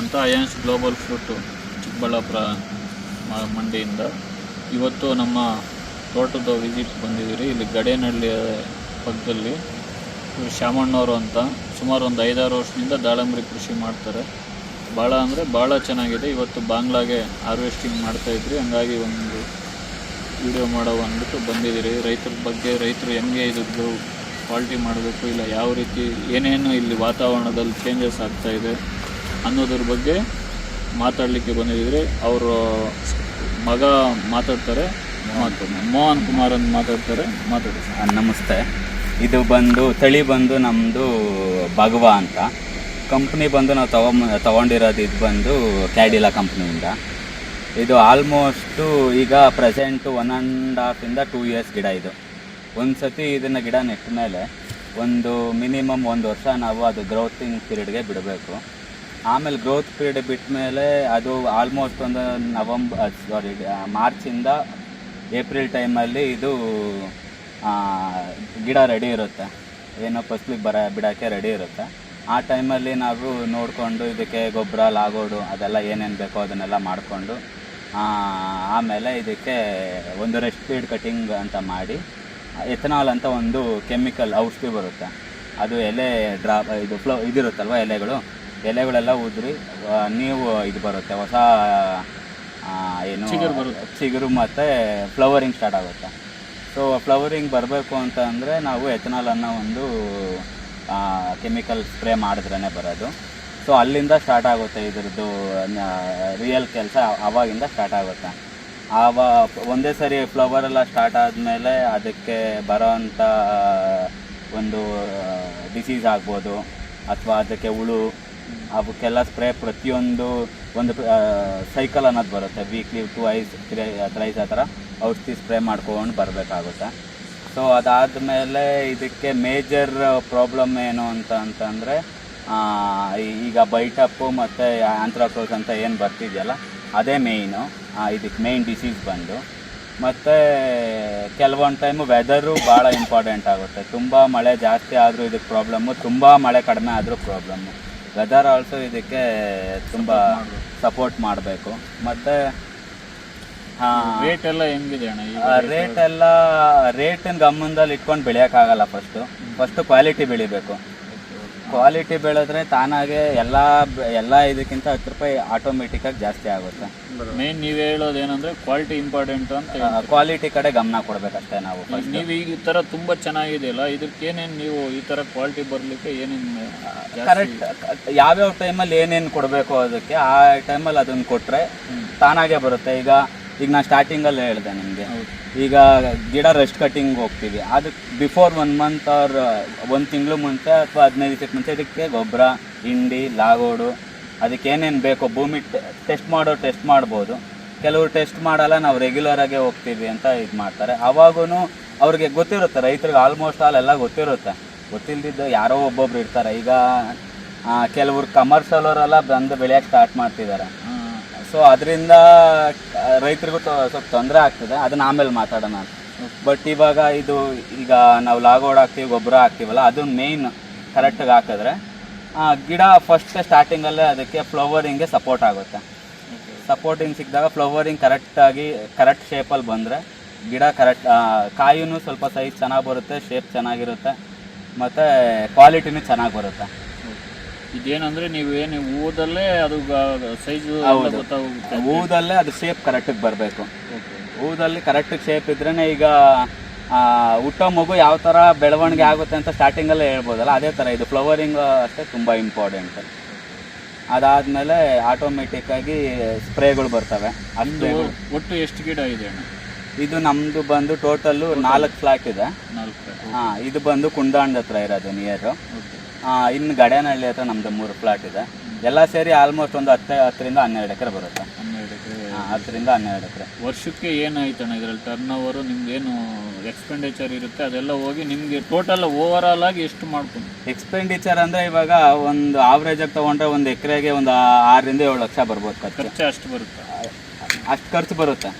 ಅಂತ ಅಯಾನ್ಸ್ global fruit Chikkaballapur ಮಂಡಿಯಿಂದ ಇವತ್ತು ನಮ್ಮ ತೋಟದ ವಿಸಿಟ್ ಬಂದಿದ್ದೀರಿ. ಇಲ್ಲಿ ಗಡೇನಹಳ್ಳಿಯ ಪಕ್ಕದಲ್ಲಿ ಶ್ಯಾಮಣ್ಣವರು ಅಂತ ಸುಮಾರು ಒಂದು ಐದಾರು ವರ್ಷದಿಂದ ದಾಳಂಬರಿ ಕೃಷಿ ಮಾಡ್ತಾರೆ. ಭಾಳ ಅಂದರೆ ಭಾಳ ಚೆನ್ನಾಗಿದೆ. ಇವತ್ತು ಬಾಂಗ್ಲಾಗೆ ಹಾರ್ವೆಸ್ಟಿಂಗ್ ಮಾಡ್ತಾಯಿದ್ರಿ ಹಂಗಾಗಿ ಒಂದು ವಿಡಿಯೋ ಮಾಡೋ ಅಂದ್ಬಿಟ್ಟು ಬಂದಿದ್ದೀರಿ. ರೈತರ ಬಗ್ಗೆ ರೈತರು ಹೆಂಗೆ ಇದ್ದು ಕ್ವಾಲಿಟಿ ಮಾಡಬೇಕು, ಇಲ್ಲ ಯಾವ ರೀತಿ ಏನೇನು ಇಲ್ಲಿ ವಾತಾವರಣದಲ್ಲಿ ಚೇಂಜಸ್ ಆಗ್ತಾಯಿದೆ ಅನ್ನೋದ್ರ ಬಗ್ಗೆ ಮಾತಾಡಲಿಕ್ಕೆ ಬಂದಿದ್ರೆ ಅವರು ಮಗ ಮಾತಾಡ್ತಾರೆ ಮಾತು ಮೋಹನ್ ಕುಮಾರ್ ಅಂತ ಮಾತಾಡ್ತಾರೆ. ಮಾತಾಡ್ತಾರೆ ನಮಸ್ತೆ. ಇದು ಬಂದು, ತಳಿ ಬಂದು ನಮ್ಮದು ಭಗವ ಅಂತ. ಕಂಪ್ನಿ ಬಂದು ನಾವು ತಗೊಂಬ ತಗೊಂಡಿರೋದು ಇದು ಬಂದು ಕ್ಯಾಡಿಲಾ ಕಂಪ್ನಿಯಿಂದ. ಇದು ಆಲ್ಮೋಸ್ಟು ಈಗ ಪ್ರೆಸೆಂಟು ಒನ್ ಆ್ಯಂಡ್ ಹಾಫಿಂದ ಟೂ ಇಯರ್ಸ್ ಗಿಡ ಇದು. ಒಂದು ಸತಿ ಇದನ್ನು ಗಿಡ ನೆಟ್ಟ ಮೇಲೆ ಒಂದು ಮಿನಿಮಮ್ ಒಂದು ವರ್ಷ ನಾವು ಅದು ಗ್ರೋತಿಂಗ್ ಪೀರಿಯಡ್ಗೆ ಬಿಡಬೇಕು. ಆಮೇಲೆ ಗ್ರೋತ್ ಪೀರಿಯಡ್ ಬಿಟ್ಟ ಮೇಲೆ ಅದು ಆಲ್ಮೋಸ್ಟ್ ಒಂದು ನವಂಬರ್ ಸಾರಿ ಮಾರ್ಚಿಂದ ಏಪ್ರಿಲ್ ಟೈಮಲ್ಲಿ ಇದು ಗಿಡ ರೆಡಿ ಇರುತ್ತೆ. ಏನೋ ಫಸ್ಲಿಗೆ ಬರ, ಬಿಡೋಕ್ಕೆ ರೆಡಿ ಇರುತ್ತೆ. ಆ ಟೈಮಲ್ಲಿ ನಾವು ನೋಡಿಕೊಂಡು ಇದಕ್ಕೆ ಗೊಬ್ಬರ, ಲಾಗೋಡು, ಅದೆಲ್ಲ ಏನೇನು ಬೇಕೋ ಅದನ್ನೆಲ್ಲ ಮಾಡಿಕೊಂಡು ಆಮೇಲೆ ಇದಕ್ಕೆ ಒಂದು ರೆಸ್ಟ್ ಫೀಡ್ ಕಟಿಂಗ್ ಅಂತ ಮಾಡಿ ಎಥನಾಲ್ ಅಂತ ಒಂದು ಕೆಮಿಕಲ್ ಔಷಧಿ ಬರುತ್ತೆ. ಅದು ಎಲೆ ಡ್ರಾ ಇದು ಫ್ಲೋ ಇದಿರುತ್ತಲ್ವ ಎಲೆಗಳು ಎಲೆಗಳೆಲ್ಲ ಉದುರಿ ನೀವು ಇದು ಬರುತ್ತೆ ಹೊಸ ಏನು ಚಿಗುರು ಮತ್ತು ಫ್ಲವರಿಂಗ್ ಸ್ಟಾರ್ಟ್ ಆಗುತ್ತೆ. ಸೊ ಫ್ಲವರಿಂಗ್ ಬರಬೇಕು ಅಂತ ಅಂದರೆ ನಾವು ಎಥನಾಲ್ ಅನ್ನೋ ಒಂದು ಕೆಮಿಕಲ್ ಸ್ಪ್ರೇ ಮಾಡಿದ್ರೇ ಬರೋದು. ಸೊ ಅಲ್ಲಿಂದ ಸ್ಟಾರ್ಟ್ ಆಗುತ್ತೆ ಇದ್ರದ್ದು ರಿಯಲ್ ಕೆಲಸ ಆವಾಗಿಂದ ಸ್ಟಾರ್ಟ್ ಆಗುತ್ತೆ. ಆವ ಒಂದೇ ಸರಿ ಫ್ಲವರ್ ಎಲ್ಲ ಸ್ಟಾರ್ಟ್ ಆದಮೇಲೆ ಅದಕ್ಕೆ ಬರೋವಂಥ ಒಂದು ಡಿಸೀಸ್ ಆಗ್ಬೋದು ಅಥವಾ ಅದಕ್ಕೆ ಹುಳು ಅವಕ್ಕೆಲ್ಲ ಸ್ಪ್ರೇ ಪ್ರತಿಯೊಂದು ಒಂದು ಸೈಕಲ್ ಅನ್ನೋದು ಬರುತ್ತೆ. Weekly twice three thrice ಆ ಥರ ಔಷಧಿ ಸ್ಪ್ರೇ ಮಾಡ್ಕೊಂಡು ಬರಬೇಕಾಗುತ್ತೆ. ಸೊ ಅದಾದಮೇಲೆ ಇದಕ್ಕೆ ಮೇಜರ್ ಪ್ರಾಬ್ಲಮ್ ಏನು ಅಂತ ಅಂತಂದರೆ ಈಗ ಬೈಟಪ್ಪು ಮತ್ತು ಆಂಥ್ರಾಕ್ರೋಸ್ ಅಂತ ಏನು ಬರ್ತಿದೆಯಲ್ಲ, ಅದೇ ಮೇಯ್ನು ಇದಕ್ಕೆ ಮೇಯ್ನ್ ಡಿಸೀಸ್ ಬಂದು. ಮತ್ತು ಕೆಲವೊಂದು ಟೈಮು ವೆದರು ಭಾಳ ಇಂಪಾರ್ಟೆಂಟ್ ಆಗುತ್ತೆ. ತುಂಬ ಮಳೆ ಜಾಸ್ತಿ ಆದರೂ ಇದಕ್ಕೆ ಪ್ರಾಬ್ಲಮ್ಮು ತುಂಬ ಮಳೆ ಕಡಿಮೆ ಆದರೂ ಪ್ರಾಬ್ಲಮ್ಮು ವೆದರ್ ಆಲ್ಸೋ ಇದಕ್ಕೆ ತುಂಬ ಸಪೋರ್ಟ್ ಮಾಡಬೇಕು. ಮತ್ತು ರೇಟ್ ಎಲ್ಲ ಹೆಂಗಿದೆ ಅಣ್ಣ ರೇಟ್ ಎಲ್ಲ ರೇಟನ್ನ ಗಮನದಲ್ಲಿ ಇಟ್ಕೊಂಡು ಬೆಳೆಯೋಕ್ಕಾಗಲ್ಲ ಫಸ್ಟು ಫಸ್ಟು ಕ್ವಾಲಿಟಿ ಬೆಳಿಬೇಕು. ಕ್ವಾಲಿಟಿ ಬೆಳೆದ್ರೆ ತಾನಾಗೆ ಎಲ್ಲ ಎಲ್ಲ ಇದಕ್ಕಿಂತ ಹತ್ತು ರೂಪಾಯಿ ಆಟೋಮೆಟಿಕ್ಕಾಗಿ ಜಾಸ್ತಿ ಆಗುತ್ತೆ. ಮೇನ್ ನೀವು ಹೇಳೋದು ಏನಂದ್ರೆ ಕ್ವಾಲಿಟಿ ಇಂಪಾರ್ಟೆಂಟ್ ಅಂತ. ಕ್ವಾಲಿಟಿ ಕಡೆ ಗಮನ ಕೊಡಬೇಕಷ್ಟೇ ನಾವು ನೀವು ಈ ತರ ತುಂಬಾ ಚೆನ್ನಾಗಿದೆಯಲ್ಲ ಇದಕ್ಕೆ ಏನೇನು ನೀವು ಈ ತರ ಕ್ವಾಲಿಟಿ ಬರ್ಲಿಕ್ಕೆ ಏನೇನು ಕರೆಕ್ಟ್ ಯಾವ್ಯಾವ ಟೈಮಲ್ಲಿ ಏನೇನು ಕೊಡಬೇಕು ಅದಕ್ಕೆ ಆ ಟೈಮಲ್ಲಿ ಅದನ್ನು ಕೊಟ್ಟರೆ ತಾನಾಗೆ ಬರುತ್ತೆ. ಈಗ ಈಗ ನಾನು ಸ್ಟಾರ್ಟಿಂಗಲ್ಲಿ ಹೇಳಿದೆ ನಿಮಗೆ. ಈಗ ಗಿಡ ರೆಸ್ಟ್ ಕಟ್ಟಿಂಗ್ ಹೋಗ್ತೀವಿ. ಅದಕ್ಕೆ ಬಿಫೋರ್ ಒನ್ ಮಂತ್ ಆರ್ ಒಂದು ತಿಂಗಳು ಮುಂಚೆ ಅಥವಾ ಹದಿನೈದು ದಿವಸಕ್ಕೆ ಮುಂಚೆ ಇದಕ್ಕೆ ಗೊಬ್ಬರ ಹಿಂಡಿ ಲಾಗೋಡು ಅದಕ್ಕೆ ಏನೇನು ಬೇಕೋ ಭೂಮಿ ಟೆಸ್ಟ್ ಮಾಡೋ ಟೆಸ್ಟ್ ಮಾಡ್ಬೋದು. ಕೆಲವರು ಟೆಸ್ಟ್ ಮಾಡಲ್ಲ ನಾವು ರೆಗ್ಯುಲರಾಗೆ ಹೋಗ್ತೀವಿ ಅಂತ ಇದು ಮಾಡ್ತಾರೆ. ಅವಾಗೂ ಅವ್ರಿಗೆ ಗೊತ್ತಿರುತ್ತೆ ರೈತರಿಗೆ ಆಲ್ಮೋಸ್ಟ್ ಆಲ್ ಎಲ್ಲ ಗೊತ್ತಿರುತ್ತೆ. ಗೊತ್ತಿಲ್ಲದಿದ್ದು ಯಾರೋ ಒಬ್ಬೊಬ್ರು ಇರ್ತಾರೆ. ಈಗ ಕೆಲವರು ಕೆಲವ್ರು ಕಮರ್ಷಿಯಲ್ ಅವರೆಲ್ಲ ಬಂದು ಬೆಳೆಯೋಕ್ಕೆ ಸ್ಟಾರ್ಟ್ ಮಾಡ್ತಿದ್ದಾರೆ. ಸೊ ಅದರಿಂದ ರೈತರಿಗೂ ಸ್ವಲ್ಪ ತೊಂದರೆ ಆಗ್ತದೆ. ಅದನ್ನ ಆಮೇಲೆ ಮಾತಾಡೋಣ ಬಟ್ ಇವಾಗ ಇದು, ಈಗ ನಾವು ಲಾಗೋಡ್ ಹಾಕ್ತೀವಿ, ಗೊಬ್ಬರ ಹಾಕ್ತೀವಲ್ಲ ಅದು ಮೇಯ್ನ್ ಕರೆಕ್ಟಾಗಿ ಹಾಕಿದ್ರೆ ಗಿಡ ಫಸ್ಟ್ ಸ್ಟಾರ್ಟಿಂಗಲ್ಲೇ ಅದಕ್ಕೆ ಫ್ಲವರಿಂಗ್ಗೆ ಸಪೋರ್ಟ್ ಆಗುತ್ತೆ. ಸಪೋರ್ಟಿಂಗ್ ಸಿಕ್ಕಿದಾಗ ಫ್ಲವರಿಂಗ್ ಕರೆಕ್ಟಾಗಿ ಕರೆಕ್ಟ್ ಶೇಪಲ್ಲಿ ಬಂದರೆ, ಗಿಡ ಕರೆಕ್ಟ್ ಕಾಯಿನೂ ಸ್ವಲ್ಪ ಸೈಜ್ ಚೆನ್ನಾಗಿ ಬರುತ್ತೆ ಶೇಪ್ ಚೆನ್ನಾಗಿರುತ್ತೆ, ಮತ್ತು ಕ್ವಾಲಿಟಿನೂ ಚೆನ್ನಾಗಿ ಬರುತ್ತೆ. ಇದೇನಂದ್ರೆ ನೀವು ಏನು ಹೂದಲ್ಲೇ ಅದು ಸೈಜ್. ಗೊತ್ತಾಗುತ್ತೆ. ಹೂದಲ್ಲೇ ಅದು ಶೇಪ್ ಕರೆಕ್ಟಿಗೆ ಬರಬೇಕು. ಹೂದಲ್ಲಿ ಕರೆಕ್ಟ್ ಶೇಪ್ ಇದ್ರೇ ಈಗ ಹುಟ್ಟೋ ಮಗು ಯಾವ ಥರ ಬೆಳವಣಿಗೆ ಆಗುತ್ತೆ ಅಂತ ಸ್ಟಾರ್ಟಿಂಗಲ್ಲೇ ಹೇಳ್ಬೋದಲ್ಲ ಅದೇ ಥರ ಇದು ಫ್ಲವರಿಂಗ್ ಅಷ್ಟೇ ತುಂಬ ಇಂಪಾರ್ಟೆಂಟ್ ಅದಾದಮೇಲೆ ಆಟೋಮೆಟಿಕ್ಕಾಗಿ ಸ್ಪ್ರೇಗಳು ಬರ್ತವೆ. ಸ್ಪ್ರೇಗಳು ಒಟ್ಟು ಎಷ್ಟು ಗಿಡ ಇದೆ ಇದು ನಮ್ಮದು ಬಂದು ಟೋಟಲ್ಲು ನಾಲ್ಕು ಫ್ಲಾಟ್ ಇದೆ. ಹಾಂ ಇದು ಬಂದು ಕುಂದಾಂಡ್ ಹತ್ರ ಇರೋದು ನಿಯರು ಇನ್ನು ಗಡೇನಹಳ್ಳಿ ಹತ್ರ ನಮ್ಮದು ಮೂರು ಫ್ಲಾಟ್ ಇದೆ. ಎಲ್ಲ ಸೇರಿ ಆಲ್ಮೋಸ್ಟ್ ಒಂದು ಹತ್ತು ಹತ್ತರಿಂದ ಹನ್ನೆರಡು ಎಕರೆ ಬರುತ್ತೆ. ಹನ್ನೆರಡು ಎಕರೆ. ಹತ್ತರಿಂದ ಹನ್ನೆರಡು ಎಕರೆ. ವರ್ಷಕ್ಕೆ ಏನಾಯ್ತಣ್ಣ ಇದರಲ್ಲಿ? ಟರ್ನ್ ಓವರು ನಿಮ್ಗೇನು ಎಕ್ಸ್ಪೆಂಡಿಚರ್ ಇರುತ್ತೆ? ಅದೆಲ್ಲ ಹೋಗಿ ನಿಮಗೆ ಟೋಟಲ್ ಓವರ್ ಆಲ್ ಆಗಿ ಎಷ್ಟು ಮಾಡ್ಕೊಂಡು ಎಕ್ಸ್ಪೆಂಡಿಚರ್ ಅಂದರೆ ಇವಾಗ ಒಂದು ಆವ್ರೇಜ್ ಆಗಿ ತೊಗೊಂಡ್ರೆ ಒಂದು ಎಕರೆಗೆ ಒಂದು ಆರರಿಂದ ಏಳು ಲಕ್ಷ ಬರ್ಬೋದು ಖರ್ಚು. ಅಷ್ಟು ಬರುತ್ತೆ? ಅಷ್ಟು ಖರ್ಚು ಬರುತ್ತೆ.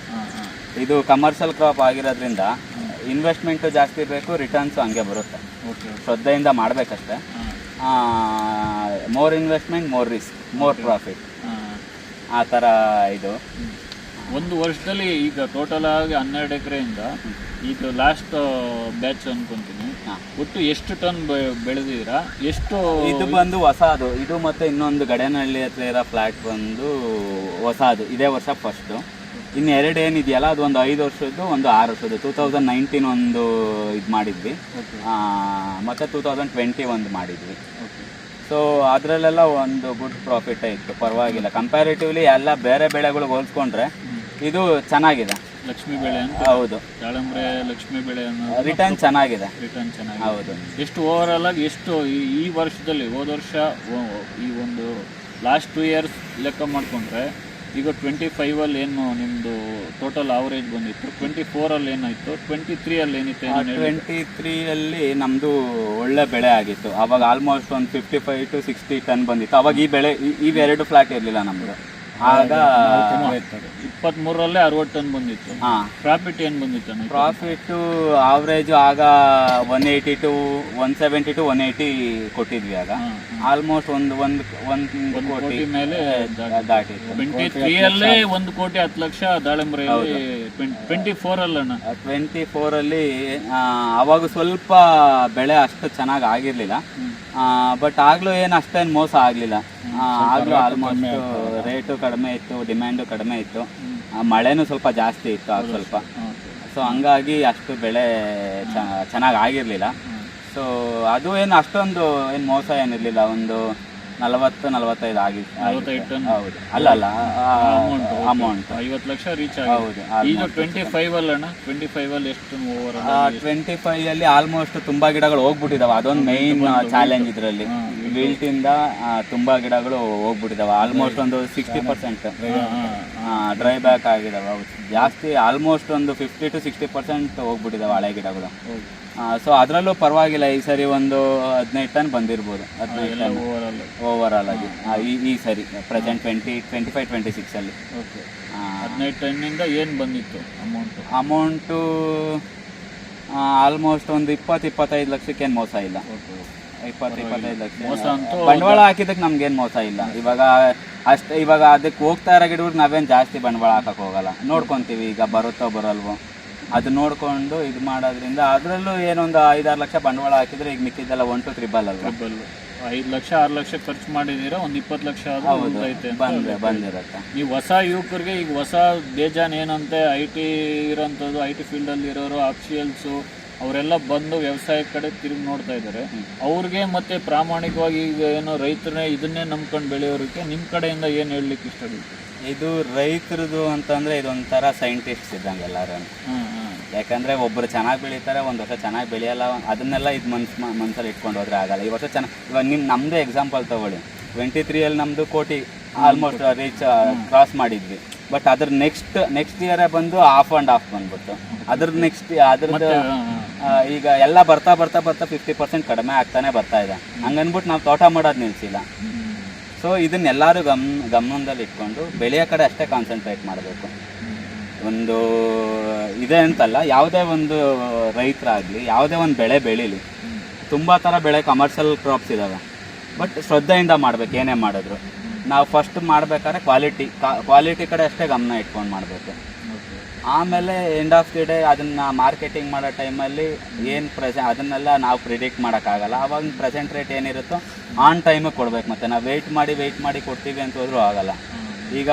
ಇದು ಕಮರ್ಷಿಯಲ್ ಕ್ರಾಪ್ ಆಗಿರೋದ್ರಿಂದ ಇನ್ವೆಸ್ಟ್ಮೆಂಟು ಜಾಸ್ತಿ ಬೇಕು ರಿಟರ್ನ್ಸು ಹಂಗೆ ಬರುತ್ತೆ. ಓಕೆ ಶ್ರದ್ಧೆಯಿಂದ ಮಾಡಬೇಕಷ್ಟೇ. More investment more risk more profit ಆ ಥರ ಇದು. ಒಂದು ವರ್ಷದಲ್ಲಿ ಈಗ ಟೋಟಲ್ ಆಗಿ ಹನ್ನೆರಡು ಎಕರೆಯಿಂದ ಇದು ಲಾಸ್ಟ್ ಬ್ಯಾಚ್ ಅನ್ಕೊಂತೀನಿ ಹಾ. ಒಟ್ಟು ಎಷ್ಟು ಟನ್ ಬೆಳೆದಿದ್ದೀರಾ? ಎಷ್ಟು ಇದು ಬಂದು ಹೊಸದು. ಇದು ಮತ್ತೆ ಇನ್ನೊಂದು ಗಡೇನಹಳ್ಳಿ ಹತ್ರ ಇರೋ ಫ್ಲ್ಯಾಟ್ ಬಂದು ಹೊಸದು. ಇದೇ ವರ್ಷ ಫಸ್ಟು ಇನ್ನು ಎರಡು ಏನಿದೆಯಲ್ಲ ಅದು ಒಂದು ಐದು ವರ್ಷದ್ದು ಒಂದು ಆರು ವರ್ಷದ್ದು. ಟೂ ತೌಸಂಡ್ ನೈನ್ಟೀನ್ ಒಂದು ಇದು ಮಾಡಿದ್ವಿ. ಮತ್ತು ಟೂ ತೌಸಂಡ್ ಟ್ವೆಂಟಿ ಒಂದು ಮಾಡಿದ್ವಿ ಸೊ ಅದರಲ್ಲೆಲ್ಲ ಒಂದು ಗುಡ್ ಪ್ರಾಫಿಟ್ ಇತ್ತು. ಪರವಾಗಿಲ್ಲ. ಕಂಪ್ಯಾರಿಟಿವ್ಲಿ ಎಲ್ಲ ಬೇರೆ ಬೆಳೆಗಳಿಗೆ ಹೋಲಿಸ್ಕೊಂಡ್ರೆ ಇದು ಚೆನ್ನಾಗಿದೆ. ಲಕ್ಷ್ಮಿ ಬೆಳೆ ಹೌದು. ದಾಳಂಬ್ರೆ ಲಕ್ಷ್ಮಿ ಬೆಳೆ ರಿಟರ್ನ್ ಚೆನ್ನಾಗಿದೆ. ರಿಟರ್ನ್ ಚೆನ್ನಾಗಿ ಹೌದು. ಎಷ್ಟು ಓವರ್ ಆಲ್ ಆಗಿ ಎಷ್ಟು ಈ ಈ ವರ್ಷದಲ್ಲಿ ಹೋದ ವರ್ಷ ಈ ಒಂದು ಲಾಸ್ಟ್ ಟೂ ಇಯರ್ಸ್ ಲೆಕ್ಕ ಮಾಡಿಕೊಂಡ್ರೆ ಈಗ ಟ್ವೆಂಟಿ ಫೈವಲ್ಲಿ ಏನು ನಿಮ್ಮದು ಟೋಟಲ್ ಆವರೇಜ್ ಬಂದಿತ್ತು? ಟ್ವೆಂಟಿ ಫೋರಲ್ಲಿ ಏನಾಯಿತು? ಟ್ವೆಂಟಿ ತ್ರೀಯಲ್ಲಿ ಏನಿತ್ತು ಟ್ವೆಂಟಿ ತ್ರೀಯಲ್ಲಿ ನಮ್ಮದು ಒಳ್ಳೆ ಬೆಳೆ ಆಗಿತ್ತು. ಅವಾಗ ಆಲ್ಮೋಸ್ಟ್ ಒಂದು fifty five to sixty ton ಬಂದಿತ್ತು. ಅವಾಗ ಈ ಬೆಳೆ ಈ- ಇವೆರಡು ಫ್ಲಾಟ್ ಇರಲಿಲ್ಲ ನಮ್ಮದು ಆಗ ಇಪ್ಪತ್ತ್ಮೂರಲ್ಲೇ ಅರವತ್ತು ಟನ್ ಬಂದಿತ್ತು. ಹಾಂ. ಪ್ರಾಫಿಟ್ ಏನು ಬಂದಿತ್ತು ಪ್ರಾಫಿಟ್ ಆವರೇಜ್ ಆಗ one eighty to one seventy to one eighty ಕೊಟ್ಟಿದ್ವಿ ಆಗ. ಆಲ್ಮೋಸ್ಟ್ ಒಂದು ಒಂದು ಒಂದು ಕೋಟಿ ಕೋಟಿ ಮೇಲೆ ದಾಟಿ ಟ್ವೆಂಟಿ ತ್ರೀಯಲ್ಲೇ ಒಂದು ಕೋಟಿ ಹತ್ತು ಲಕ್ಷ ದಾಳಿಂಬ್ರೆ ಟ್ವೆಂಟಿ ಫೋರಲ್ಲಣ್ಣ ಟ್ವೆಂಟಿ ಫೋರಲ್ಲಿ ಅವಾಗ ಸ್ವಲ್ಪ ಬೆಳೆ ಅಷ್ಟು ಚೆನ್ನಾಗಿ ಆಗಿರಲಿಲ್ಲ. ಬಟ್ ಆಗ್ಲೂ ಏನು ಅಷ್ಟೇನು ಮೋಸ ಆಗಲಿಲ್ಲ. ಆಗ್ಲೂ ಆಲ್ಮೋಸ್ಟ್ ರೇಟು ಕಡಿಮೆ ಇತ್ತು ಡಿಮ್ಯಾಂಡು ಕಡಿಮೆ ಇತ್ತು. ಆ, ಮಳೆನೂ ಸ್ವಲ್ಪ ಜಾಸ್ತಿ ಇತ್ತು ಆಗ ಸ್ವಲ್ಪ. ಸೊ ಹಂಗಾಗಿ ಅಷ್ಟು ಬೆಳೆ ಚೆನ್ನಾಗಿ ಆಗಿರಲಿಲ್ಲ. ಸೊ ಅದು ಏನು ಅಷ್ಟೊಂದು ಏನು ಮೋಸ ಏನಿರಲಿಲ್ಲ. ಒಂದು ನಲವತ್ತು ನಲವತ್ತೈದು ಆಗಿ ನಲವತ್ತೈದು ಟನ್. ಹೌದು. ಅಲ್ಲ ಅಲ್ಲ ಅಮೌಂಟ್ ಐವತ್ತು ಲಕ್ಷ ರೀಚ್ ಹೌದು ಈಗ ಟ್ವೆಂಟಿ ಫೈವ್ ಅಲ್ಲಣ್ಣ ಟ್ವೆಂಟಿ ಫೈವ್ ಅಲ್ಲಿ ಎಷ್ಟು ಓವರ್ ಟ್ವೆಂಟಿ ಫೈವ್ ಅಲ್ಲಿ ಆಲ್ಮೋಸ್ಟ್ ತುಂಬಾ ಗಿಡಗಳು ಹೋಗ್ಬಿಟ್ಟಿದಾವೆ. ಅದೊಂದು ಮೈನ್ ಚಾಲೆಂಜ್ ಇದರಲ್ಲಿ. ಇಂದ. ತುಂಬಾ ಗಿಡಗಳು ಹೋಗ್ಬಿಟ್ಟಿದಾವೆ. ಆಲ್ಮೋಸ್ಟ್ ಒಂದು ಸಿಕ್ಸ್ಟಿ ಪರ್ಸೆಂಟ್ ಡ್ರೈ ಬ್ಯಾಕ್ ಆಗಿದಾವೆ. ಅವು ಜಾಸ್ತಿ ಆಲ್ಮೋಸ್ಟ್ ಒಂದು ಫಿಫ್ಟಿ ಟು ಸಿಕ್ಸ್ಟಿ ಪರ್ಸೆಂಟ್ ಹೋಗ್ಬಿಟ್ಟಿದ್ದಾವೆ ಹಳೆ ಗಿಡಗಳು. ಸೊ ಅದರಲ್ಲೂ ಪರವಾಗಿಲ್ಲ ಈ ಸರಿ ಒಂದು ಹದಿನೈದು ಟನ್ ಬಂದಿರ್ಬೋದು. ಹದಿನೈದು ಟನ್ ಓವರ್ ಆಲ್ ಆಗಿ. ಈ ಈ ಸರಿ present twenty twenty five twenty ಸಿಕ್ಸಲ್ಲಿ okay ಹದಿನೈದು ಟನ್ನಿಂದ ಏನು ಬಂದಿತ್ತು ಅಮೌಂಟು ಅಮೌಂಟು ಆಲ್ಮೋಸ್ಟ್ ಒಂದು ಇಪ್ಪತ್ತು ಇಪ್ಪತ್ತೈದು ಲಕ್ಷಕ್ಕೇನು ಮೋಸ ಇಲ್ಲ. ಓಕೆ ಇಪ್ಪತ್ತು ಇಪ್ಪತ್ತೈದು ಲಕ್ಷ. ಮೋಸ ಅಂತೂ ಬಂಡವಾಳ ಹಾಕಿದ್ದಕ್ಕೆ ನಮ್ಗೇನು ಮೋಸ ಇಲ್ಲ. ಇವಾಗ ಅಷ್ಟೇ ಇವಾಗ ಅದಕ್ಕೆ ಹೋಗ್ತಾ ಇರೋ ಗಿಡಗಳಿಗೆ ನಾವೇನು ಜಾಸ್ತಿ ಬಂಡವಾಳ ಹಾಕಕ್ಕೆ ಹೋಗಲ್ಲ. ನೋಡ್ಕೊಂತೀವಿ ಈಗ ಬರುತ್ತೋ ಬರಲ್ವೋ. ಅದು ನೋಡ್ಕೊಂಡು ಇದು ಮಾಡೋದ್ರಿಂದ ಅದರಲ್ಲೂ ಏನೊಂದು ಐದಾರು ಲಕ್ಷ ಬಂಡವಾಳ ಹಾಕಿದ್ರೆ ಈಗ ಮಿಕ್ಕಿದ್ದೆಲ್ಲ ಒನ್ ಟು ತ್ರಿಬಲ್ ಅಲ್ವಾ? ಟ್ರಿಬಲ್ ಐದು ಲಕ್ಷ ಆರು ಲಕ್ಷ ಖರ್ಚು ಮಾಡಿದ್ದೀರಾ? ಒಂದು ಇಪ್ಪತ್ತು ಲಕ್ಷ ಆದರೂ ಹೌದು. ಐತೆ ಅಂತ ಬಂದ್ರೆ ಈ ಹೊಸ ಯುವಕರಿಗೆ ಈಗ ಹೊಸ ಬೇಜಾನ್ ಏನಂತೆ? ಐ ಟಿ ಇರೋಂಥದ್ದು ಐ ಟಿ ಫೀಲ್ಡಲ್ಲಿ ಇರೋರು ಅಫಿಷಿಯಲ್ಸು ಅವರೆಲ್ಲ ಬಂದು ವ್ಯವಸಾಯ ಕಡೆ ತಿರುಗಿ ನೋಡ್ತಾ ಇದ್ದಾರೆ ಅವ್ರಿಗೆ ಮತ್ತೆ ಪ್ರಾಮಾಣಿಕವಾಗಿ ಈಗ ಏನೋ ರೈತರನ್ನೇ ಇದನ್ನೇ ನಂಬ್ಕೊಂಡು ಬೆಳೆಯೋರಿಗೆ ನಿಮ್ಮ ಕಡೆಯಿಂದ ಏನು ಹೇಳಲಿಕ್ಕೆ ಇಷ್ಟಪಡ್ತೀವಿ ಇದು ರೈತರದು ಅಂತಂದ್ರೆ ಇದೊಂಥರ ಸೈಂಟಿಸ್ಟ್ ಇದ್ದಂಗೆ ಎಲ್ಲರೂ ಯಾಕಂದರೆ ಒಬ್ರು ಚೆನ್ನಾಗಿ ಬೆಳೀತಾರೆ ಒಂದು ವರ್ಷ ಚೆನ್ನಾಗಿ ಬೆಳೆಯಲ್ಲ ಅದನ್ನೆಲ್ಲ ಇದು ಮನ್ಸು ಮನ್ಸಲ್ಲಿ ಇಟ್ಕೊಂಡು ಹೋದ್ರೆ ಆಗಲ್ಲ. ಈ ವರ್ಷ ಚೆನ್ನಾಗಿ ಇವಾಗ ನಿಮ್ಮ ನಮ್ಮದೇ ಎಕ್ಸಾಂಪಲ್ ತಗೊಳ್ಳಿ. ಟ್ವೆಂಟಿ ತ್ರೀಯಲ್ಲಿ ನಮ್ಮದು ಕೋಟಿ ಆಲ್ಮೋಸ್ಟ್ ರೀಚ್ ಕ್ರಾಸ್ ಮಾಡಿದ್ವಿ. ಬಟ್ ಅದ್ರ ನೆಕ್ಸ್ಟ್ ನೆಕ್ಸ್ಟ್ ಇಯರೇ ಬಂದು ಆಫ್ ಆ್ಯಂಡ್ ಆಫ್ ಬಂದ್ಬಿಟ್ಟು ಅದ್ರ ನೆಕ್ಸ್ಟ್ ಅದ್ರದ್ದು ಈಗ ಎಲ್ಲ ಬರ್ತಾ ಬರ್ತಾ ಬರ್ತಾ ಫಿಫ್ಟಿ ಪರ್ಸೆಂಟ್ ಕಡಿಮೆ ಆಗ್ತಾನೆ ಬರ್ತಾ ಇದೆ. ಹಂಗನ್ಬಿಟ್ಟು ನಾವು ತೋಟ ಮಾಡೋದು ನಿಲ್ಸಿಲ್ಲ. ಸೊ ಇದನ್ನೆಲ್ಲರೂ ಗಮ್ ಗಮನದಲ್ಲಿ ಇಟ್ಕೊಂಡು ಬೆಳೆಯ ಕಡೆ ಅಷ್ಟೇ ಕಾನ್ಸಂಟ್ರೇಟ್ ಮಾಡಬೇಕು. ಒಂದು ಇದೆ ಅಂತಲ್ಲ ಯಾವುದೇ ಒಂದು ರೈತರಾಗಲಿ ಯಾವುದೇ ಒಂದು ಬೆಳೆ ಬೆಳೀಲಿ ತುಂಬ ಥರ ಬೆಳೆ ಕಮರ್ಷಿಯಲ್ ಕ್ರಾಪ್ಸ್ ಇದ್ದಾವೆ ಬಟ್ ಶ್ರದ್ಧೆಯಿಂದ ಮಾಡ್ಬೇಕು ಏನೇ ಮಾಡಿದ್ರು. ನಾವು ಫಸ್ಟ್ ಮಾಡ್ಬೇಕಾದ್ರೆ ಕ್ವಾಲಿಟಿ ಕ್ವಾಲಿಟಿ ಕಡೆ ಅಷ್ಟೇ ಗಮನ ಇಟ್ಕೊಂಡು ಮಾಡಬೇಕು. ಆಮೇಲೆ ಎಂಡ್ ಆಫ್ ದಿ ಡೇ ಅದನ್ನು ಮಾರ್ಕೆಟಿಂಗ್ ಮಾಡೋ ಟೈಮಲ್ಲಿ ಏನು ಪ್ರೆಸೆ ಅದನ್ನೆಲ್ಲ ನಾವು ಪ್ರಿಡಿಕ್ಟ್ ಮಾಡೋಕ್ಕಾಗಲ್ಲ. ಅವಾಗ ಪ್ರೆಸೆಂಟ್ ರೇಟ್ ಏನಿರುತ್ತೋ ಆನ್ ಟೈಮಿಗೆ ಕೊಡ್ಬೇಕು ಮತ್ತೆ. ನಾವು ವೆಯ್ಟ್ ಮಾಡಿ ವೆಯ್ಟ್ ಮಾಡಿ ಕೊಡ್ತೀವಿ ಅಂತ ಹೋದ್ರೂ ಆಗಲ್ಲ. ಈಗ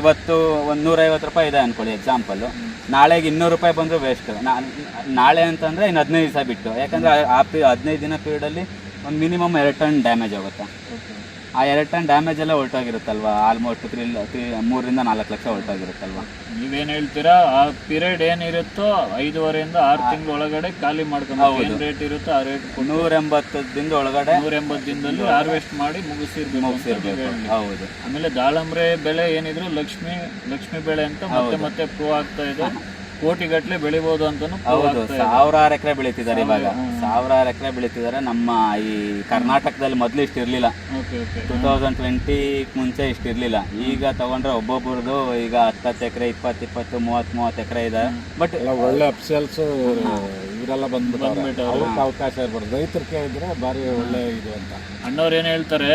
ಇವತ್ತು ಒಂದು ನೂರೈವತ್ತು ರೂಪಾಯಿ ಇದೆ ಅಂದ್ಕೊಳ್ಳಿ ಎಕ್ಸಾಂಪಲ್ಲು ನಾಳೆಗೆ ಇನ್ನೂರು ರೂಪಾಯಿ ಬಂದರೂ ವೇಸ್ಟ್ ನಾಳೆ ಅಂತಂದರೆ ಇನ್ನು ಹದಿನೈದು ದಿವಸ ಬಿಟ್ಟು. ಯಾಕಂದರೆ ಆ ಪಿ, ಹದಿನೈದು ದಿನ ಪೀರಿಯಡಲ್ಲಿ ಒಂದು ಮಿನಿಮಮ್ ಎರಡು ಟನ್ ಡ್ಯಾಮೇಜ್ ಆಗುತ್ತೆ. ಆ ಎರಡು ಟನ್ ಡ್ಯಾಮೇಜ್ ಎಲ್ಲ ಹೊರಟೋಗಿರುತ್ತಲ್ವಾ? ಆಲ್ಮೋಸ್ಟ್ ತ್ರೀ ತ್ರೀ ಮೂರರಿಂದ ನಾಲ್ಕು ಲಕ್ಷ ಹೊರಟೋಗಿರುತ್ತಲ್ವಾ? ನೀವೇನು ಹೇಳ್ತೀರಾ ಆ ಪೀರಿಯಡ್ ಏನಿರುತ್ತೋ ಐದುವರೆಯಿಂದ ಆರು ತಿಂಗಳ ಒಳಗಡೆ ಖಾಲಿ ಮಾಡ್ಕೊಂಡು ಏನು ರೇಟ್ ಇರುತ್ತೋ ಆ ರೇಟ್ ನೂರ ಎಂಬತ್ತು ದಿನದ ಒಳಗಡೆ ನೂರ ಎಂಬತ್ತು ದಿನದಲ್ಲಿ ಹಾರ್ವೆಸ್ಟ್ ಮಾಡಿ ಮುಗಿಸಿರ್ಬೇಕು ಮುಗಿಸಿರ್ಬೇಕು. ಹೌದು. ಆಮೇಲೆ ದಾಳಂಬ್ರೆ ಬೆಳೆ ಏನಿದ್ರು ಲಕ್ಷ್ಮಿ ಲಕ್ಷ್ಮಿ ಬೆಳೆ ಅಂತ ಮತ್ತೆ ಮತ್ತೆ ಪ್ರೂವ್ ಆಗ್ತಾ ಇದೆ. ಕೋಟಿ ಗಟ್ಲೆ ಬೆಳಿಬಹುದು ಅಂತಾನು prove ಹೌದು ಸಾವಿರಾರು ಎಕರೆ ಬೆಳೀತಿದ್ದಾರೆ ಇವಾಗ. ಸಾವಿರಾರು ಎಕರೆ ಬೆಳೀತಿದ್ದಾರೆ. ನಮ್ಮ ಈ ಕರ್ನಾಟಕದಲ್ಲಿ ಮೊದಲು ಇಷ್ಟು ಇರಲಿಲ್ಲ. Okay okay. Two thousand twenty ಮುಂಚೆ ಇಷ್ಟು ಇರಲಿಲ್ಲ. ಈಗ ತಗೊಂಡ್ರೆ ಒಬ್ಬೊಬ್ಬರದು ಈಗ ಹತ್ತತ್ತು ಎಕರೆ ಇಪ್ಪತ್ತು ಇಪ್ಪತ್ತು ಮೂವತ್ತು ಮೂವತ್ತು ಎಕರೆ ಇದೆ. ಬಟ್ ಒಳ್ಳೆ ಅಫ್ಸಿಯಲ್ಸ್ ಇವರೆಲ್ಲ ಬಂದ್ಬಿಟ್ಟು ಅವ್ರಿಗೆ ಅವಕಾಶ ಇರ್ಬಾರ್ದು ರೈತರ ಕೇಳಿದ್ರೆ ಭಾರಿ ಒಳ್ಳೆ ಇದು ಅಂತ. ಅಣ್ಣವ್ರು ಏನು ಹೇಳ್ತಾರೆ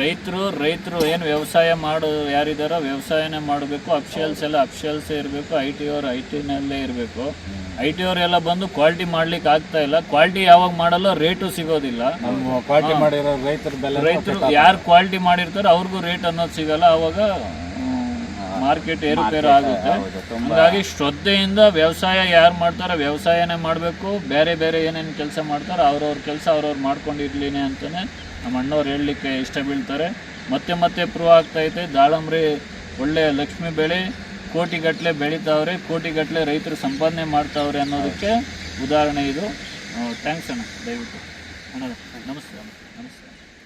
ರೈತರು ರೈತರು ಏನು ವ್ಯವಸಾಯ ಮಾಡು ಯಾರಿದಾರೋ ವ್ಯವಸಾಯನೇ ಮಾಡಬೇಕು ಅಫ್ಷಿಯಲ್ಸ್ ಎಲ್ಲ ಅಫ್ಷಿಯಲ್ಸ್ ಇರಬೇಕು ಐ ಟಿ ಅವ್ರು ಐ ಟಿನಲ್ಲೇ ಇರಬೇಕು. ಐ ಟಿ ಅವರೆಲ್ಲ ಬಂದು ಕ್ವಾಲಿಟಿ ಮಾಡ್ಲಿಕ್ಕೆ ಆಗ್ತಾ ಇಲ್ಲ. ಕ್ವಾಲಿಟಿ ಯಾವಾಗ ಮಾಡಲ್ಲ ರೇಟು ಸಿಗೋದಿಲ್ಲ. ಕ್ವಾಲಿಟಿ ಮಾಡಿರೋ ರೈತರ ಬೆಲೆ ರೈತರು ಯಾರು ಕ್ವಾಲಿಟಿ ಮಾಡಿರ್ತಾರೋ ಅವ್ರಿಗೂ ರೇಟ್ ಅನ್ನೋದು ಸಿಗಲ್ಲ. ಅವಾಗ ಮಾರ್ಕೆಟ್ ಏರುಪೇರು ಆಗುತ್ತೆ. ಹಾಗಾಗಿ ಶ್ರದ್ಧೆಯಿಂದ ವ್ಯವಸಾಯ ಯಾರು ಮಾಡ್ತಾರೋ ವ್ಯವಸಾಯನೇ ಮಾಡಬೇಕು. ಬೇರೆ ಬೇರೆ ಏನೇನು ಕೆಲಸ ಮಾಡ್ತಾರೋ ಅವ್ರವ್ರ ಕೆಲಸ ಅವ್ರವ್ರು ಮಾಡ್ಕೊಂಡಿರ್ಲಿನೇ ಅಂತಲೇ ನಮ್ಮ ಅಣ್ಣವ್ರು ಹೇಳಲಿಕ್ಕೆ ಇಷ್ಟ ಬೀಳ್ತಾರೆ. ಮತ್ತೆ ಮತ್ತೆ ಪ್ರೂವ್ ಆಗ್ತೈತೆ ದಾಳಂಬ್ರಿ ಒಳ್ಳೆಯ ಲಕ್ಷ್ಮಿ ಬೆಳೆ ಕೋಟಿಗಟ್ಟಲೆ ಬೆಳೀತಾವ್ರೆ ಕೋಟಿಗಟ್ಟಲೆ ರೈತರು ಸಂಪಾದನೆ ಮಾಡ್ತಾವ್ರೆ ಅನ್ನೋದಕ್ಕೆ ಉದಾಹರಣೆ ಇದು. ಥ್ಯಾಂಕ್ಸ್ ಅಣ್ಣ ದಯವಿಟ್ಟು. ಅಣ್ಣ ನಮಸ್ತೆ.